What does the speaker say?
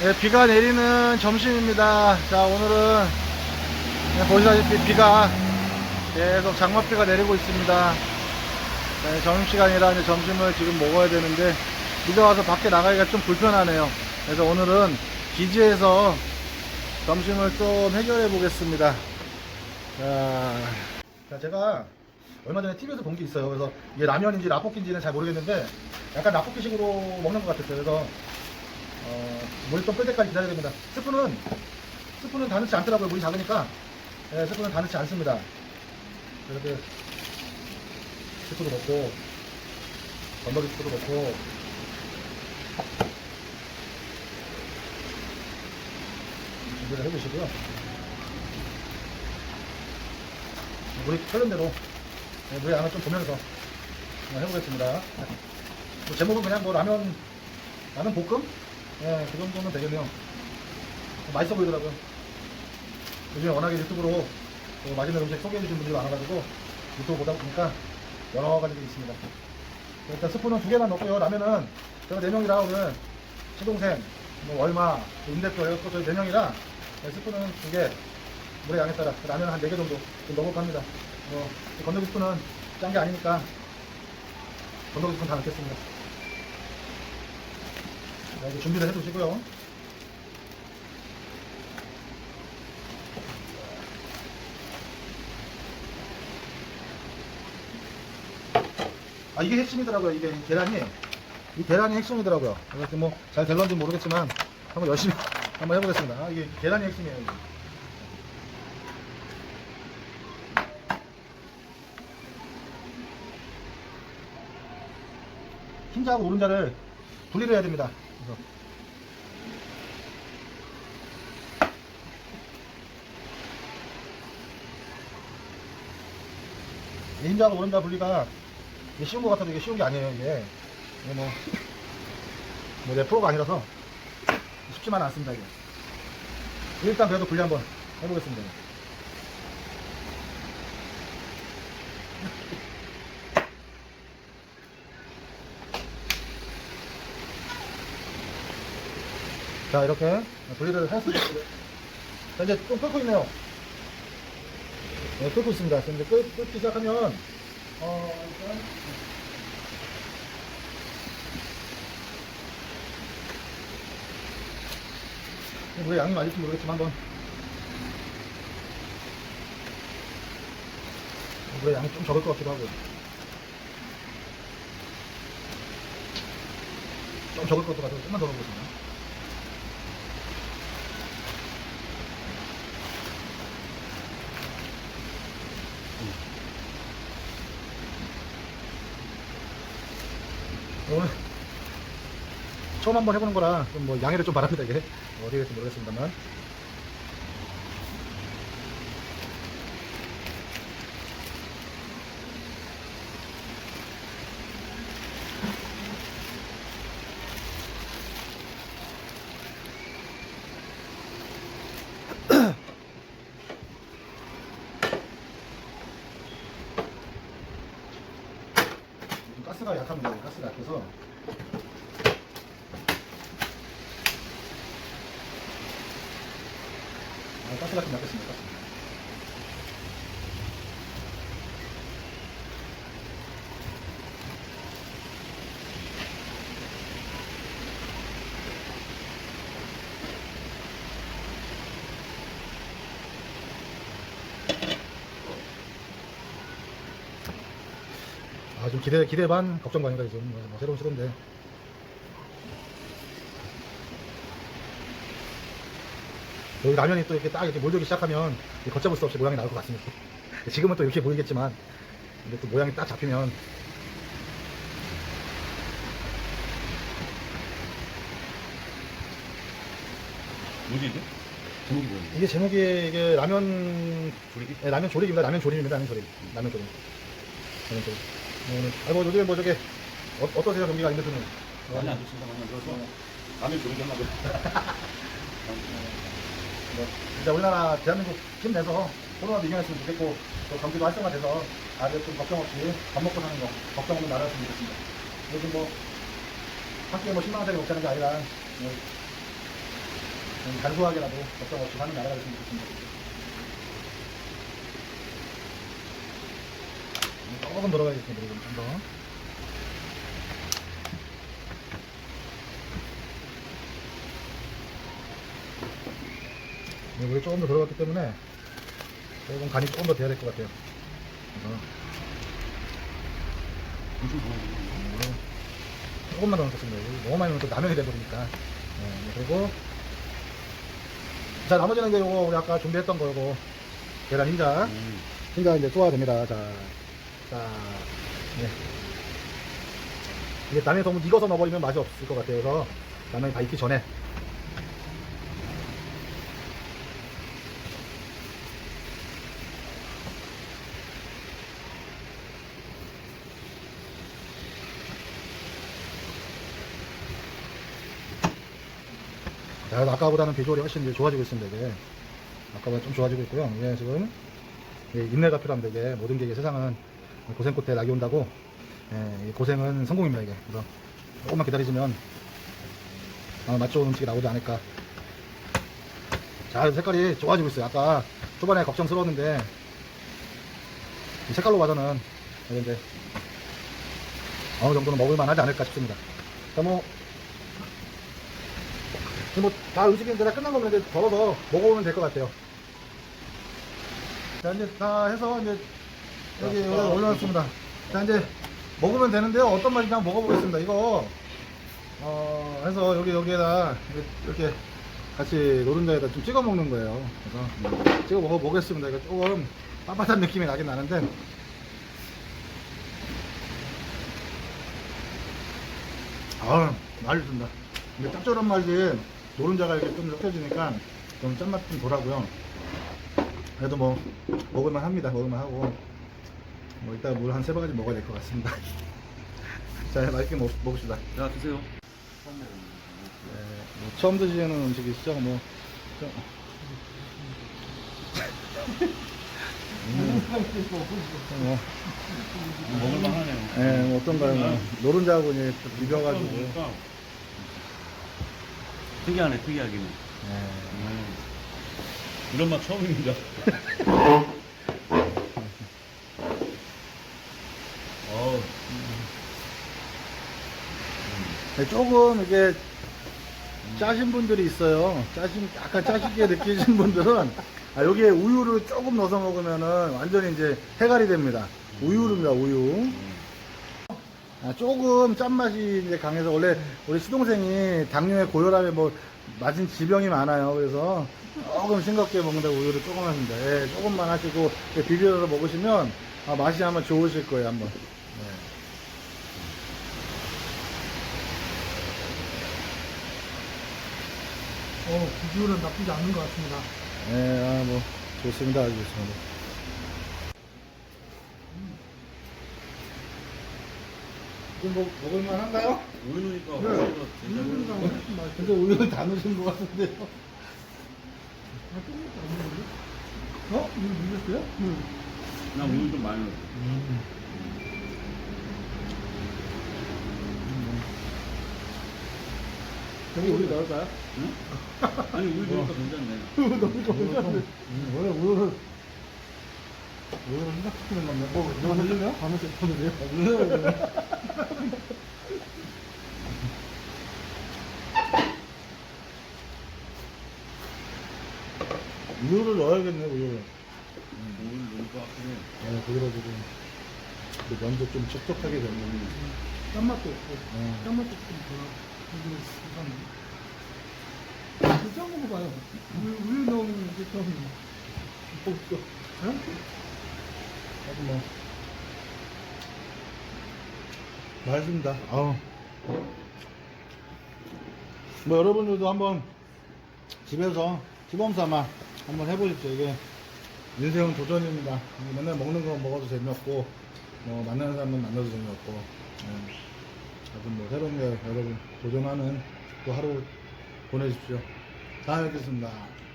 네, 비가 내리는 점심입니다. 자, 오늘은 네, 보시다시피 비가 계속 장맛비가 내리고 있습니다. 네, 점심시간이라 이제 점심을 지금 먹어야 되는데 비가 와서 밖에 나가기가 좀 불편하네요. 그래서 오늘은 기지에서 점심을 좀 해결해 보겠습니다. 자, 자, 제가 얼마 전에 TV에서 본 게 있어요. 그래서 이게 라면인지 라볶이인지는 잘 모르겠는데 약간 라볶이식으로 먹는 것 같았어요. 그래서 어, 물이 좀 끓을 때까지 기다려야 됩니다. 스프는 스프는 다 넣지 않더라고요. 물이 작으니까 예, 스프는 다 넣지 않습니다. 이렇게 스프도 넣고 건더기 스프도 넣고 준비를 해주시고요. 물이 끓는 대로 네, 물의 양을 좀 보면서 해보겠습니다. 뭐 제목은 그냥 뭐 라면 라면 볶음? 예, 그 정도면 되겠네요. 뭐 맛있어 보이더라고요. 요즘에 워낙에 유튜브로 그 맛있는 음식 소개해주신 분들이 많아가지고 유튜브 보다 보니까 여러 가지가 있습니다. 일단 스프는 두 개만 넣고요. 라면은 제가 네 명이라 오늘 시동생, 뭐 얼마, 임대표 이것도 저희 네 명이라 네, 스프는 두 개, 물의 양에 따라 라면 한 네 개 정도 좀 넣어볼까 합니다. 뭐, 건더기 스프는 짠 게 아니니까 건더기 스프는 다 넣겠습니다. 자, 이제 준비를 해두시고요. 아 이게 핵심이더라고요. 이게 계란이 이 계란이 핵심이더라고요. 그래서 뭐잘 될런지 모르겠지만 한번 열심히 한번 해보겠습니다. 아, 이게 계란이 핵심이에요. 이게. 흰자하고 오른자를 분리를 해야 됩니다. 그래서 이 흰자하고 오른자 분리가 이게 쉬운 것 같아도 이게 쉬운 게 아니에요. 이게, 이게 뭐, 뭐, 내 프로가 아니라서 쉽지만 않습니다. 이게. 일단 그래도 분리 한번 해보겠습니다. 자, 이렇게 분리를 했습니다. 자, 이제 좀 끓고 있네요. 네, 끓고 있습니다. 이제 끓, 끓기 시작하면, 어, 일단, 물의 양이 맞을지 모르겠지만 한번 물의 양이 좀 적을 것 같기도 하고 좀 적을 것도 같아서 좀만 더 넣어보겠습니다 오늘 처음 한번 해보는 거라 좀 뭐 양해를 좀 바랍니다 이게. 어디 될지 모르겠습니다만. 좀 가스가 약합니다 가스가 약해서 아, 가스가 좀 약했습니다 좀 기대, 기대 반, 걱정 반이다, 지금. 뭐, 뭐 새로운 시도인데. 여기 라면이 또 이렇게 딱 이렇게 몰리기 시작하면 이 걷잡을 수 없이 모양이 나올 것 같습니다. 지금은 또 이렇게 보이겠지만, 근데 또 모양이 딱 잡히면 뭐지 이게? 제목이 뭐예요? 이게 제목이 이게 라면 조리기? 네, 라면 조림입니다. 라면 조림입니다. 라면 조림. 라면 조림. 라면 조림. 네, 오늘 아이고 요즘에 뭐 저게 어, 어떠세요 경기가 임대수님? 많이 안 좋습니다. 많이 안 좋아서 라면 조리기 하려고 뭐, 진짜 우리나라 대한민국 힘 내서 코로나도 이겨냈으면 좋겠고 또 경기도 활성화돼서 다들 좀 걱정 없이 밥 먹고 사는 거 걱정 없는 나라였으면 좋겠습니다. 요즘 뭐한 끼에 뭐 10만 원짜리 먹자는 게 아니라 뭐좀 간소하게라도 걱정 없이 하는 나라가 됐으면 좋겠습니다. 조금 좀 더. 네, 물이 조금 더 들어갔기 때문에 조금 간이 조금 더 돼야 될 것 같아요. 그래서. 조금만 더 넣겠습니다. 너무 많이 넣으면 또 라면이 돼버리니까. 네, 그리고 자 나머지는 이제 요거 우리 아까 준비했던 거고 계란 흰자 음. 흰자 이제 쏘아야 됩니다. 자, 자, 네. 이게 라면이 너무 익어서 넣어버리면 맛이 없을 것 같아요. 그래서 라면이 다 익기 전에 자, 아까보다는 비주얼이 훨씬 이제 좋아지고 있습니다. 이게 아까보다 좀 좋아지고 있고요. 이게 지금 예, 인내가 필요합니다. 이게 모든 게 세상은 고생 끝에 낙이 온다고. 예, 이 고생은 성공입니다. 이게 그래서 조금만 기다리시면 아마 맛 좋은 음식이 나오지 않을까. 자, 색깔이 좋아지고 있어요. 아까 초반에 걱정스러웠는데 이 색깔로 봐서는 이제 어느 정도는 먹을만 하지 않을까 싶습니다. 자, 뭐 뭐 다 음식이 이제 다 끝난 거면 이제 덜어서 먹어보면 될 것 같아요. 자 이제 다 해서 이제 여기 올려놨습니다. 자 이제 먹으면 되는데요. 어떤 맛인지 한번 먹어보겠습니다. 이거 어 해서 여기 여기에다 이렇게 같이 노른자에다 좀 찍어 먹는 거예요. 그래서 찍어 먹어 보겠습니다. 이거 조금 빳빳한 느낌이 나긴 나는데 아 맛있습니다. 이게 짭조름 맛이 노른자가 이렇게 좀 섞여지니까 좀 짠맛 좀 덜하고요. 그래도 뭐 먹을만 합니다. 먹을만 하고 뭐 이따 물 한 세 바가지 먹어야 될 것 같습니다. 자 맛있게 먹, 먹읍시다. 자, 드세요. 네, 뭐 처음 드시는 음식이시죠? 뭐 좀- 음, 뭐, 먹을만 하네요. 예, 뭐 어떤가요? 뭐, 노른자하고 이제 좀 비벼가지고. 보니까 특이하네, 특이하기는. 예. 음. 이런 맛 처음입니다. 어우, 네, 조금 이게 짜신 분들이 있어요. 짜신 약간 짜시게 느끼신 분들은 아, 여기에 우유를 조금 넣어서 먹으면은 완전히 이제 해갈이 됩니다. 우유입니다, 우유. 아, 조금 짠맛이 이제 강해서 원래 우리 시동생이 당뇨에 고혈압에 뭐 맞은 지병이 많아요. 그래서 조금 싱겁게 먹는다고 우유를 조금 하십니다. 예, 조금만 하시고 비벼서 먹으시면 아, 맛이 아마 좋으실 거예요, 한번. 네. 어, 비주얼은 나쁘지 않은 것 같습니다. 네, 아, 뭐, 좋습니다. 아주 좋습니다. 지금 뭐, 먹을만 한가요? 우유 넣으니까 네. 훨씬 더 우유가 괜찮아요. 훨씬 맛있어. 근데 우유를 다 넣으신 것 같은데요? 아, 조금밖에 안? 어? 이거 밀렸어요? 응. 나 우유 좀 많이 넣었어. 여기 우유 넣을까요? 응? 아니, 우유 넣으니까 괜찮네. 너무 괜찮은데. 음, 원래 우유를, 우유를 생각시키는 건데, 뭐, 이거 넣으면? 밤에 줬거든요. 우유를 넣어야겠네, 우유를. 우유 넣으니까 확실히. 네, 그래가지고, 그 면도 좀 촉촉하게 되는. 짠맛도 없고, 어. 짠맛도 좀 덜. 이 거 이상해. 진짜 먹어봐요. 우유, 우유 넣으면 이게 좀. 없어. 응? 뭐 맛있습니다. 아우. 뭐 여러분들도 한번 집에서 시범 삼아 한번 해보십시오. 이게 인생은 도전입니다. 맨날 먹는 거 먹어도 재미없고 뭐 만나는 사람은 만나도 재미없고 예. 아주 뭐 새로운 게 여러분 도전하는 또 하루 보내십시오. 다음에 뵙겠습니다.